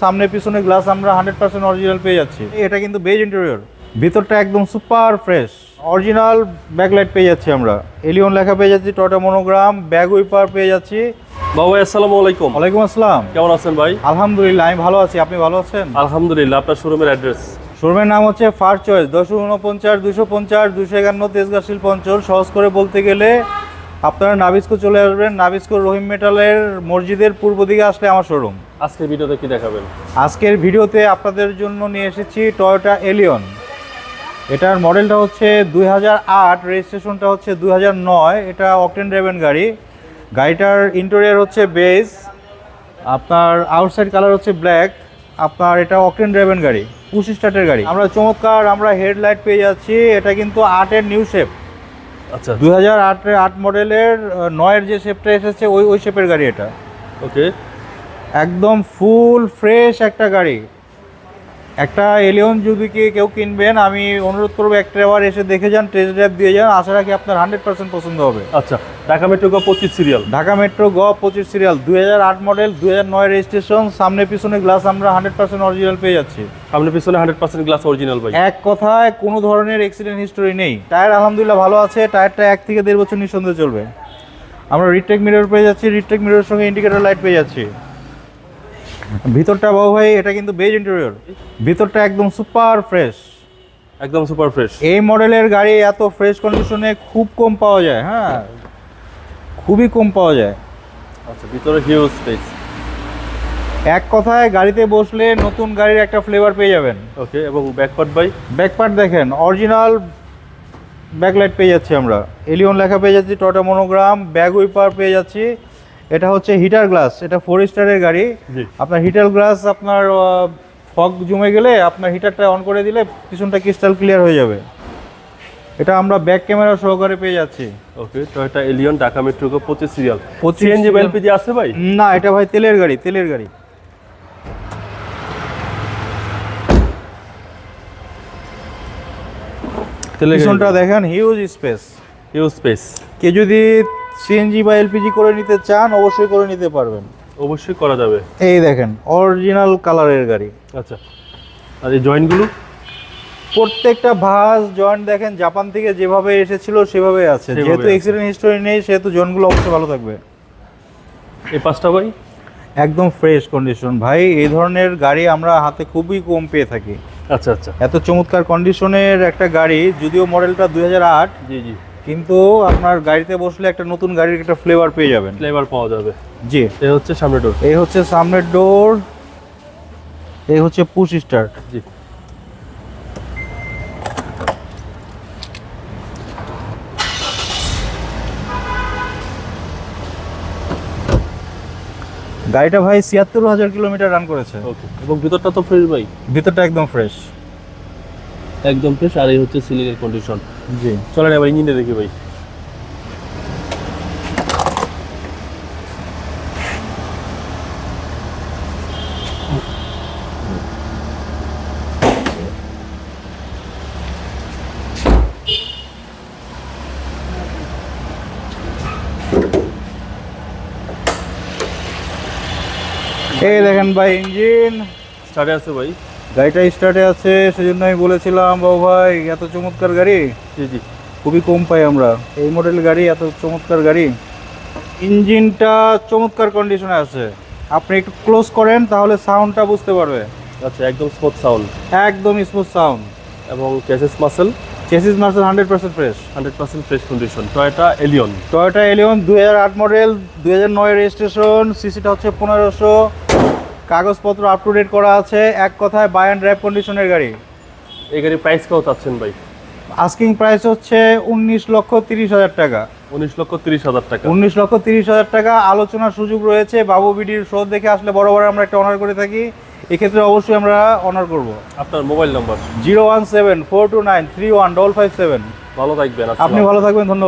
সামনে পিছনে গ্লাস আমরা হান্ড্রেড পার্সেন্ট অরিজিনাল পেয়ে যাচ্ছি। এটা কিন্তু বেজ ইন্টেরিয়র ভিতরটা একদম সুপার ফ্রেশ অরিজিনাল ব্যাকলাইট পেয়ে যাচ্ছি আমরা। এলিয়ন লেখা পেয়ে যাচ্ছি টয়টা মনোগ্রাম ব্যাগ উইপার পেয়ে যাচ্ছি। বাবু আসসালামু আলাইকুম। ওয়ালাইকুম আসসালাম। কেমন আছেন ভাই? আলহামদুলিল্লাহ আমি ভালো আছি। আপনি ভালো আছেন? আলহামদুলিল্লাহ আপনার শোরুমের অ্যাড্রেস শোরুমের নাম হচ্ছে ফার চয়েস দশ উনপঞ্চাশ দুশো পঞ্চাশ দুশো একান্ন তেজগাঁ শিল্প অঞ্চল সহজ করে বলতে গেলে আপনারা নাবিস্কো চলে আসবেন। নাবিস্কো রহিম মেটালের মসজিদের পূর্ব দিকে আসলে আমার শোরুম আজকের ভিডিওতে কি দেখাবেন? আজকের ভিডিওতে আপনাদের জন্য নিয়ে এসেছি টয়োটা এলিয়ন এটার মডেলটা হচ্ছে দুই হাজার আট রেজিস্ট্রেশনটা হচ্ছে দুই হাজার নয় এটা অকটেন ড্রাইভেন গাড়ি। গাড়িটার ইন্টেরিয়ার হচ্ছে বেস আপনার আউটসাইড কালার হচ্ছে ব্ল্যাক আপনার এটা অকটেন ড্রাইভেন গাড়ি পুশ স্টার্টের গাড়ি। আমরা চমৎকার আমরা হেডলাইট পেয়ে যাচ্ছি এটা কিন্তু আটের নিউ শেপ আচ্ছা। দু হাজার আটের আট মডেলের নয়ের যে শেপটা এসেছে ওই ওই শেপের গাড়ি এটা। ওকে একদম ফুল ফ্রেশ একটা গাড়ি। একটা এলিয়ন যদি কেউ কিনবেন আমি অনুরোধ করব একটা এবার এসে দেখে যান টেস্ট ড্রাইভ দিয়ে যান। আশা রাখি আপনার হান্ড্রেড পার্সেন্ট পছন্দ হবে। আচ্ছা। ঢাকা মেট্রো গ পঁচিশ সিরিয়াল ঢাকা মেট্রো গ পঁচিশ সিরিয়াল দুই হাজার আট মডেল দুই হাজার নয় রেজিস্ট্রেশন সামনে পিছনে গ্লাস আমরা হান্ড্রেড পার্সেন্ট অরিজিনাল পেয়ে যাচ্ছি। সামনে পিছনে হান্ড্রেড পার্সেন্ট গ্লাস অরিজিনাল ভাই। এক কথায় কোনো ধরনের অ্যাক্সিডেন্ট হিস্টোরি নেই। টায়ার আলহামদুলিল্লাহ ভালো আছে টায়ারটা এক থেকে দেড় বছর নিঃসন্দেহে চলবে। আমরা রিটেক মিরর পেয়ে যাচ্ছি রিটেক মিররের সঙ্গে ইন্ডিকেটর লাইট পেয়ে যাচ্ছি। ভিতরটা বাবু ভাই এটা কিন্তু বেজ ইন্টেরিয়র ভিতরটা একদম সুপার ফ্রেশ একদম সুপার ফ্রেশ এই মডেলের গাড়ি এত ফ্রেশ কন্ডিশনে খুব কম পাওয়া যায় হ্যাঁ? খুবই কম পাওয়া যায়। আচ্ছা ভিতরে হিউজ স্পেস এক কথায় গাড়িতে বসলে নতুন গাড়ির একটা ফ্লেভার পেয়ে যাবেন। ওকে এবং ব্যাকপার্ট ভাই? ব্যাকপার্ট দেখেন অরিজিনাল ব্যাকলাইট পেয়ে যাচ্ছি আমরা। এলিয়ন লেখা পেয়ে যাচ্ছি টটা মনোগ্রাম ব্যাগ উইপার পেয়ে যাচ্ছি। এটা হচ্ছে হিটার গ্লাস এটা ফোর স্টারের গাড়ি। আপনার হিটার গ্লাস আপনার ফগ জমে গেলে আপনার হিটারটা অন করে দিলে পিছনটা ক্রিস্টাল ক্লিয়ার হয়ে যাবে। এটা আমরা ব্যাক ক্যামেরা সহকারে পেয়ে যাচ্ছি। Okay Toyota Allion Dhaka metro গ পঁচিশ সিরিয়াল 25 সিএনজি বা। এলপিজি আছে ভাই? না এটা ভাই তেলের গাড়ি তেলের গাড়ি। পিছনটা দেখেন হিউজ স্পেস হিউজ স্পেস কে যদি সিএনজি বা এলপিজি করে নিতে চান অবশ্যই করে নিতে পারবেন। অবশ্যই করা যাবে। এই দেখেন অরিজিনাল কালারের গাড়ি। আচ্ছা আর এই জয়েন্টগুলো প্রত্যেকটা ভাঁজ জয়েন্ট দেখেন জাপান থেকে যেভাবে এসেছিল সেভাবে আছে। যেহেতু। এক্সিডেন্ট হিস্টোরি নেই সেহেতু জয়েন্টগুলো অবশ্যই ভালো থাকবে। এই পাঁচটা ভাই একদম ফ্রেশ কন্ডিশন ভাই এই ধরনের গাড়ি আমরা হাতে খুবই কম পেয়ে থাকি। আচ্ছা আচ্ছা। এত চমৎকার কন্ডিশনের একটা গাড়ি যদিও মডেলটা দুই হাজার আট জি জি। কিন্তু আপনার গাড়িতে বসলে একটা নতুন গাড়ির একটা ফ্লেভার পেয়ে যাবেন। ফ্লেভার পাওয়া যাবে। জি। এ হচ্ছে সামনে ডোর এই হচ্ছে সামনের ডোর এই হচ্ছে পুশ স্টার্ট জি। গাড়িটা ভাই ছিয়াত্তর হাজার কিলোমিটার রান করেছে। ওকে এবং ভিতরটা তো ফ্রেশ ভাই? ভিতরটা একদম ফ্রেশ একদম ফ্রেশ আর এই হচ্ছে সিলিং এর কন্ডিশন জি। চলেন এবার ইঞ্জিনটা দেখি ভাই। এই দেখেন ভাই ইঞ্জিন। স্টার্টে আছে ভাই। গাড়িটা স্টার্টে আছে সেজন্য আমি বলেছিলাম বাবু ভাই এত চমৎকার গাড়ি। জি জি। খুবই কম পাই আমরা। এই মডেল গাড়ি এত চমৎকার গাড়ি। ইঞ্জিনটা চমৎকার কন্ডিশনে আছে। আপনি একটু ক্লোজ করেন তাহলে সাউন্ডটা বুঝতে পারবে। আচ্ছা একদম স্মুথ সাউন্ড একদম স্মুথ সাউন্ড এবং ক্যাসেস মাসেল chassis Marcel hundred percent fresh hundred percent fresh condition Toyota Allion Toyota Allion দুই হাজার আট মডেল দুই হাজার নয় রেজিস্ট্রেশন সিসিটা হচ্ছে পনেরোশো। কাগজপত্র আপ টু ডেট করা আছে এক কথায় বাই অ্যান্ড ড্রাইভ কন্ডিশনের গাড়ি। এই গাড়ির প্রাইস কত চাচ্ছেন ভাই? আস্কিং প্রাইস হচ্ছে উনিশ লক্ষ তিরিশ হাজার টাকা। উনিশ লক্ষ তিরিশ হাজার টাকা। উনিশ লক্ষ তিরিশ হাজার টাকা আলোচনার সুযোগ রয়েছে। বাবু বিডির শো দেখে আসলে বড় বড় আমরা একটা অনার করে থাকি। এক্ষেত্রে অবশ্যই আমরা অনার করব। আপনার mobile number zero one seven four two nine three one double five seven. ভালো থাকবেন আপনি ভালো থাকবেন ধন্যবাদ।